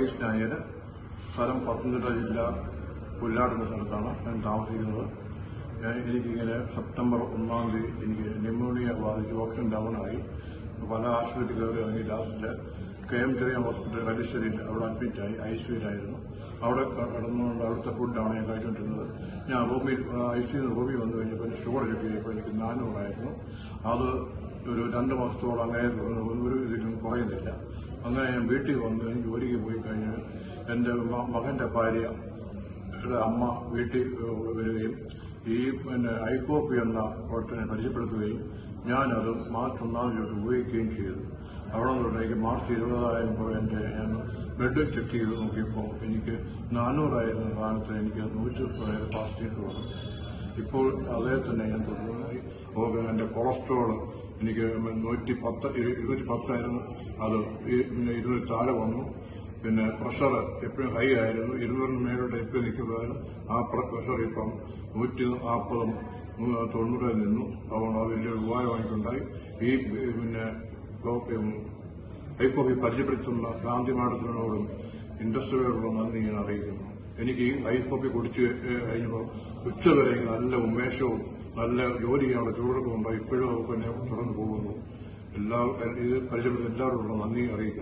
വർഗീസ് നായർ സ്ഥലം പത്തനംതിട്ട ജില്ല പുല്ലാട് എന്ന സ്ഥലത്താണ് ഞാൻ താമസിക്കുന്നത്. എനിക്കിങ്ങനെ സെപ്റ്റംബർ ഒന്നാം തീയതി എനിക്ക് ന്യൂമോണിയ ബാധിച്ച് ഓക്സിജൻ ഡൗണായി. പല ആശുപത്രി കയറി ഇറങ്ങി. ലാസ്റ്റിൽ കെ എം ചെറിയ ഹോസ്പിറ്റൽ കല്ലിശ്ശേരിയിൽ അവിടെ അഡ്മിറ്റായി. ഐ സിയിലായിരുന്നു അവിടെ കിടന്നുകൊണ്ട് അവിടുത്തെ ഫുഡാണ് ഞാൻ കഴിച്ചുകൊണ്ടിരുന്നത്. ഞാൻ റൂമിൽ ഐ സിയിൽ റൂമിൽ വന്നു കഴിഞ്ഞപ്പോൾ എന്റെ ഷുഗർ ചെക്ക് ചെയ്തപ്പോൾ എനിക്ക് നാനൂറായിരുന്നു അത് ഒരു രണ്ട് മാസത്തോളം അങ്ങനെ തുടർന്ന് ഒരു കുറയുന്നില്ല അങ്ങനെ ഞാൻ വീട്ടിൽ വന്നു ഞാൻ ജോലിക്ക് പോയി കഴിഞ്ഞ് എന്റെ മകന്റെ ഭാര്യ അമ്മ വീട്ടിൽ വരികയും ഈ പിന്നെ ഐകോപ്പി എന്ന പ്രോഡക്റ്റിനെ പരിചയപ്പെടുത്തുകയും ഞാനത് മാർച്ച് ഒന്നാം തീയതി ഉപയോഗിക്കുകയും ചെയ്തു. അവിടെ നിന്ന് എനിക്ക് മാർച്ച് ഇരുപതായപ്പോൾ എന്റെ ഞാൻ ബ്ലഡ് ചെക്ക് ചെയ്ത് നോക്കിയപ്പോൾ എനിക്ക് നാനൂറായിരുന്ന സാധനത്തിൽ എനിക്ക് നൂറ്റി മുപ്പതായിരം പോസിറ്റീവ് വന്നു. ഇപ്പോൾ അതേ തന്നെ ഞാൻ തുടർന്നായി എന്റെ കൊളസ്ട്രോൾ എനിക്ക് നൂറ്റി പത്ത് ഇരു- ഇരുന്നൂറ്റി പത്തായിരുന്നു. അത് പിന്നെ ഇരുന്നൂറ്റി താഴെ വന്നു. പിന്നെ പ്രഷർ എപ്പോഴും ഹൈ ആയിരുന്നു. ഇരുന്നൂറിന് മേലോട്ട് എപ്പോഴും നിൽക്കുമ്പോഴും ആ പ്രഷർ ഇപ്പം നൂറ്റി നാൽപ്പതും തൊണ്ണൂറിൽ നിന്നു. അതുകൊണ്ട് അത് വലിയൊരു ഉപകാരമായിട്ടുണ്ടായി ഈ പിന്നെ ഹൈക്കോഫി പരിചയപ്പെടുത്തുന്ന ഗാന്ധി മാഡത്തിനോടും ഇൻഡസ്ട്രിയോടും നന്ദി ഞാൻ അറിയിക്കുന്നു. എനിക്ക് ഈ ഹൈക്കോപ്പി കുടിച്ച് കഴിഞ്ഞപ്പോൾ ഉച്ചവരെ നല്ല ഉന്മേഷവും നല്ല ജോലിയാണ് ഉണ്ടായി ഇപ്പോഴും അവർക്ക് തന്നെ തുടർന്ന് പോകുന്നു. എല്ലാ ഇത് പരിചയപ്പെടുന്ന എല്ലാവരോടും നന്ദി അറിയിക്കുന്നു.